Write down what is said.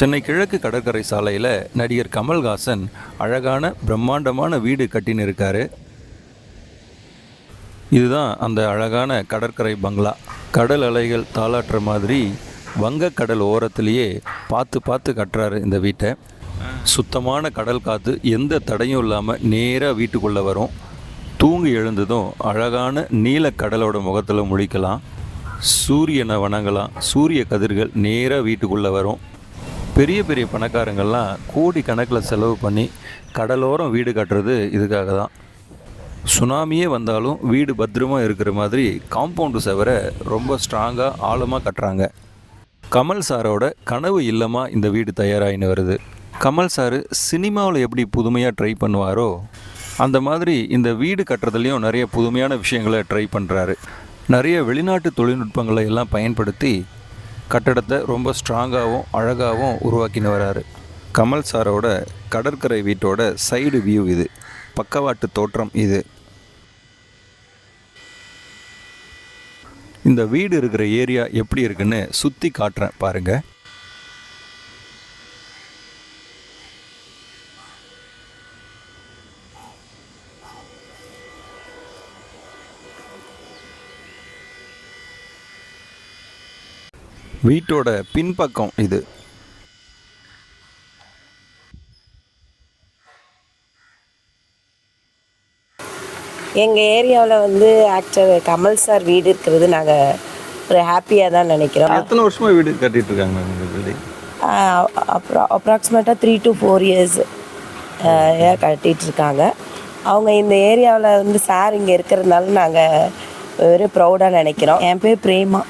சென்னை கிழக்கு கடற்கரை சாலையில் நடிகர் கமல்ஹாசன் அழகான பிரம்மாண்டமான வீடு கட்டின்னு இதுதான் அந்த அழகான கடற்கரை பங்களா. கடல் அலைகள் தாளாட்டுற மாதிரி வங்கக்கடல் ஓரத்துலேயே பார்த்து பார்த்து கட்டுறாரு இந்த வீட்டை. சுத்தமான கடல் காற்று எந்த தடையும் இல்லாமல் நேராக வீட்டுக்குள்ளே வரும். தூங்கி எழுந்ததும் அழகான நீல கடலோட முகத்தில் முழிக்கலாம். சூரியனை வணங்கலாம். சூரிய கதிர்கள் நேராக வீட்டுக்குள்ளே வரும். பெரிய பெரிய பணக்காரங்கள்லாம் கோடி கணக்கில் செலவு பண்ணி கடலோரம் வீடு கட்டுறது இதுக்காக தான். சுனாமியே வந்தாலும் வீடு பத்திரமா இருக்கிற மாதிரி காம்பவுண்டு செவரை ரொம்ப ஸ்ட்ராங்காக ஆழமாக கட்டுறாங்க. கமல் சாரோட கனவு இல்லமாக இந்த வீடு தயாராகின்னு வருது. கமல் சார் சினிமாவில் எப்படி புதுமையாக ட்ரை பண்ணுவாரோ அந்த மாதிரி இந்த வீடு கட்டுறதுலையும் நிறைய புதுமையான விஷயங்களை ட்ரை பண்ணுறாரு நிறைய வெளிநாட்டு தொழில்நுட்பங்களை எல்லாம் பயன்படுத்தி கட்டடத்தை ரொம்ப ஸ்ட்ராங்காகவும் அழகாகவும் உருவாக்கின்னு வராரு. கமல் சாரோட கடற்கரை வீட்டோட சைடு வியூ இது. பக்கவாட்டு தோற்றம் இது. இந்த வீடு இருக்கிற ஏரியா எப்படி இருக்குன்னு சுற்றி காட்டுறேன் பாருங்கள் வீட்டோட பின்பக்கம் இது. எங்கள் ஏரியாவில் வந்து ஆக்டர் கமல் சார் வீடு இருக்கிறது நாங்கள் ஒரு ஹாப்பியாக தான் நினைக்கிறோம். எத்தனை வருஷமா வீடு கட்டிட்டு இருக்காங்க அப்புறம் அப்ராக்சிமேட்டாக த்ரீ டு ஃபோர் இயர்ஸ் கட்டிகிட்டு இருக்காங்க. அவங்க இந்த ஏரியாவில் வந்து சார் இங்கே இருக்கிறதுனால நாங்கள் வெறும் ப்ரௌடாக நினைக்கிறோம். என் பேர் பிரேமா.